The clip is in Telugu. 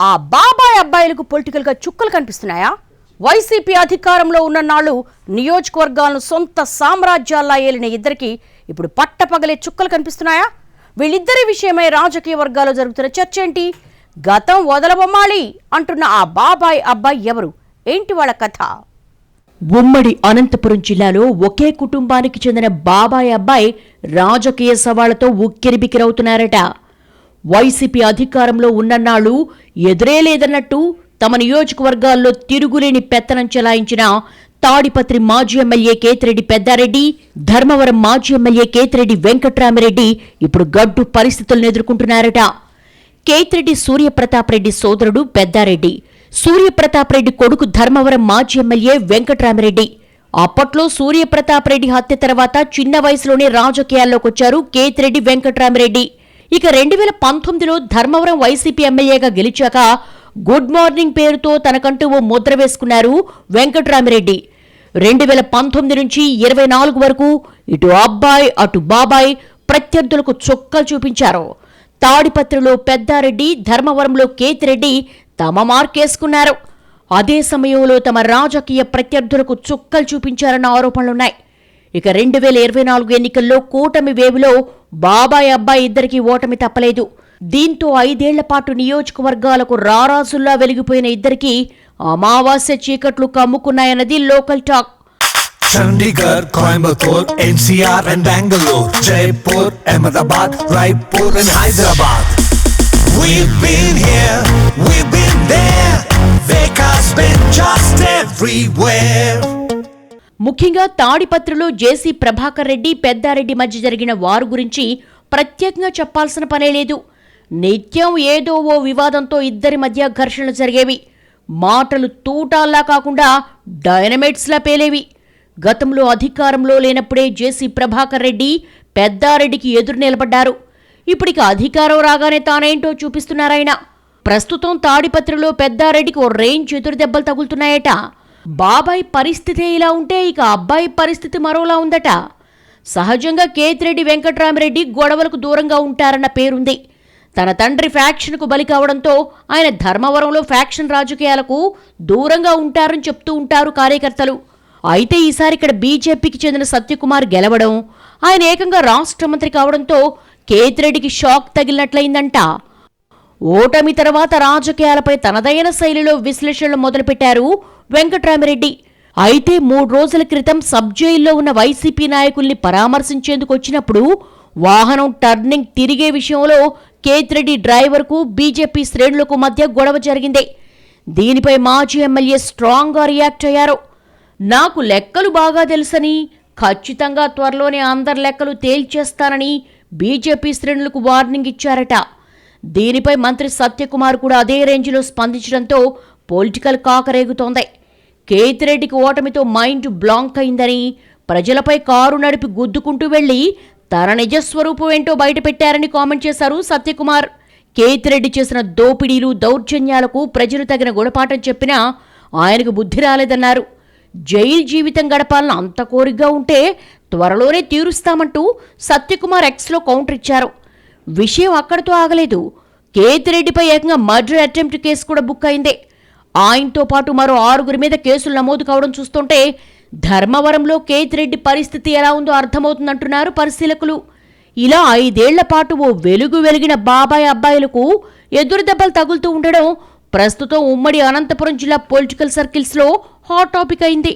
ఆ బాబాయ్ అబ్బాయిలకు పొలిటికల్గా చుక్కలు కనిపిస్తున్నాయా? వైసీపీ అధికారంలో ఉన్న నాళ్ళు నియోజకవర్గాలను సొంత సామ్రాజ్యాల్లా ఏలిన ఇద్దరికి ఇప్పుడు పట్టపగలే చుక్కలు కనిపిస్తున్నాయా? వీళ్ళిద్దరి విషయమై రాజకీయ వర్గాల్లో జరుగుతున్న చర్చ ఏంటి? గతం వదలబొమ్మాలి అంటున్న ఆ బాబాయ్ అబ్బాయి ఎవరు? ఏంటి వాళ్ళ కథ? ఉమ్మడి అనంతపురం జిల్లాలో ఒకే కుటుంబానికి చెందిన బాబాయ్ అబ్బాయి రాజకీయ సవాళ్ళతో ఉక్కిరిబిక్కిరవుతున్నారట. వైసీపీ అధికారంలో ఉన్నన్నాళ్ళు ఎదురే లేదన్నట్టు తమ నియోజకవర్గాల్లో తిరుగులేని పెత్తనం చెలాయించిన తాడిపత్రి మాజీ ఎమ్మెల్యే కేతిరెడ్డి పెద్దారెడ్డి ధర్మవరం మాజీ ఎమ్మెల్యే కేతిరెడ్డి వెంకట్రామిరెడ్డి ఇప్పుడు గడ్డు పరిస్థితులను ఎదుర్కొంటున్నారట. కేతిరెడ్డి సూర్యప్రతాప్ రెడ్డి సోదరుడు పెద్దారెడ్డి సూర్యప్రతాప్ రెడ్డి కొడుకు ధర్మవరం మాజీ ఎమ్మెల్యే వెంకట్రామిరెడ్డి. అప్పట్లో సూర్యప్రతాప్ రెడ్డి హత్య తర్వాత చిన్న వయసులోనే రాజకీయాల్లోకొచ్చారు కేతిరెడ్డి వెంకట్రామిరెడ్డి. ఇక రెండు వేల పంతొమ్మిదిలో ధర్మవరం వైసీపీ ఎమ్మెల్యేగా గెలిచాక గుడ్ మార్నింగ్ పేరుతో తనకంటూ ఓ ముద్ర వేసుకున్నారు వెంకట్రామిరెడ్డి. రెండు వేల పంతొమ్మిది నుంచి ఇరవై నాలుగు వరకు ఇటు అబ్బాయి అటు బాబాయ్ ప్రత్యర్థులకు చొక్కలు చూపించారు. తాడిపత్రిలో పెద్దారెడ్డి ధర్మవరంలో కేతిరెడ్డి తమ మార్కేసుకున్నారు. అదే సమయంలో తమ రాజకీయ ప్రత్యర్థులకు చుక్కలు చూపించారన్న ఆరోపణలున్నాయి. ఇక రెండు వేల ఇరవై నాలుగు ఎన్నికల్లో కూటమి వేవులో బాబాయ్ అబ్బాయి ఇద్దరికీ ఓటమి తప్పలేదు. దీంతో ఐదేళ్ళ పాటు నియోజకవర్గాలకు రారాజుల్లా వెలిగిపోయిన ఇద్దరికీ అమావాస్య చీకట్లు కమ్ముకున్నాయన్నది లోకల్ టాక్. చండీగఢ్ ముఖ్యంగా తాడిపత్రిలో జేసీ ప్రభాకర్ రెడ్డి పెద్దారెడ్డి మధ్య జరిగిన వారు గురించి ప్రత్యేకంగా చెప్పాల్సిన పనే లేదు. నిత్యం ఏదో ఓ వివాదంతో ఇద్దరి మధ్య ఘర్షణలు జరిగేవి. మాటలు తూటాల్లా కాకుండా డైనమైట్స్లా పేలేవి. గతంలో అధికారంలో లేనప్పుడే జేసీ ప్రభాకర్ రెడ్డి పెద్దారెడ్డికి ఎదురు నిలబడ్డారు. ఇప్పటికి అధికారం రాగానే తానేంటో చూపిస్తున్నారాయన. ప్రస్తుతం తాడిపత్రిలో పెద్దారెడ్డికి ఓ రేంజ్ ఎదురు దెబ్బలు తగులుతున్నాయట. బాబాయ్ పరిస్థితే ఇలా ఉంటే ఇక అబ్బాయి పరిస్థితి మరోలా ఉందట. సహజంగా కేతిరెడ్డి వెంకట్రామరెడ్డి గొడవలకు దూరంగా ఉంటారన్న పేరుంది. తన తండ్రి ఫ్యాక్షన్కు బలి కావడంతో ఆయన ధర్మవరంలో ఫ్యాక్షన్ రాజకీయాలకు దూరంగా ఉంటారని చెప్తూ ఉంటారు కార్యకర్తలు. అయితే ఈసారి ఇక్కడ బీజేపీకి చెందిన సత్యకుమార్ గెలవడం ఆయన ఏకంగా రాష్ట్ర మంత్రి కావడంతో కేతిరెడ్డికి షాక్ తగిలినట్లయిందంట. ఓటమి తర్వాత రాజకీయాలపై తనదైన శైలిలో విశ్లేషణలు మొదలుపెట్టారు వెంకట్రామిరెడ్డి. అయితే మూడు రోజుల క్రితం సబ్ జైల్లో ఉన్న వైసీపీ నాయకుల్ని పరామర్శించేందుకు వచ్చినప్పుడు వాహనం టర్నింగ్ తిరిగే విషయంలో కేతిరెడ్డి డ్రైవర్కు బీజేపీ శ్రేణులకు మధ్య గొడవ జరిగింది. దీనిపై మాజీ ఎమ్మెల్యే స్ట్రాంగ్గా రియాక్ట్ అయ్యారు. నాకు లెక్కలు బాగా తెలుసని ఖచ్చితంగా త్వరలోనే అందరి లెక్కలు తేల్చేస్తానని బీజేపీ శ్రేణులకు వార్నింగ్ ఇచ్చారట. దీనిపై మంత్రి సత్యకుమార్ కూడా అదే రేంజ్లో స్పందించడంతో పొలిటికల్ కాకరేగుతోంది. కేతిరెడ్డికి ఓటమితో మైండ్ బ్లాంక్ అయిందని ప్రజలపై కారు నడిపి గుద్దుకుంటూ వెళ్ళి తన నిజస్వరూపం ఏంటో బయటపెట్టారని కామెంట్ చేశారు సత్యకుమార్. కేతిరెడ్డి చేసిన దోపిడీలు దౌర్జన్యాలకు ప్రజలు తగిన గుణపాఠం చెప్పినా ఆయనకు బుద్ధి రాలేదన్నారు. జైలు జీవితం గడపాలని అంత కోరికగా ఉంటే త్వరలోనే తీరుస్తామంటూ సత్యకుమార్ ఎక్స్లో కౌంటర్ ఇచ్చారు. విషయం అక్కడితో ఆగలేదు. కేతిరెడ్డిపై ఏకంగా మర్డర్ అటెంప్ట్ కేసు కూడా బుక్ అయింది. ఆయనతో పాటు మరో ఆరుగురి మీద కేసులు నమోదు కావడం చూస్తుంటే ధర్మవరంలో కేతిరెడ్డి పరిస్థితి ఎలా ఉందో అర్థమవుతుందంటున్నారు పరిశీలకులు. ఇలా ఐదేళ్ళ పాటు ఓ వెలుగు వెలిగిన బాబాయ్ అబ్బాయిలకు ఎదురు దెబ్బలు తగులుతూ ఉండడం ప్రస్తుతం ఉమ్మడి అనంతపురం జిల్లా పొలిటికల్ సర్కిల్స్లో హాట్ టాపిక్ అయింది.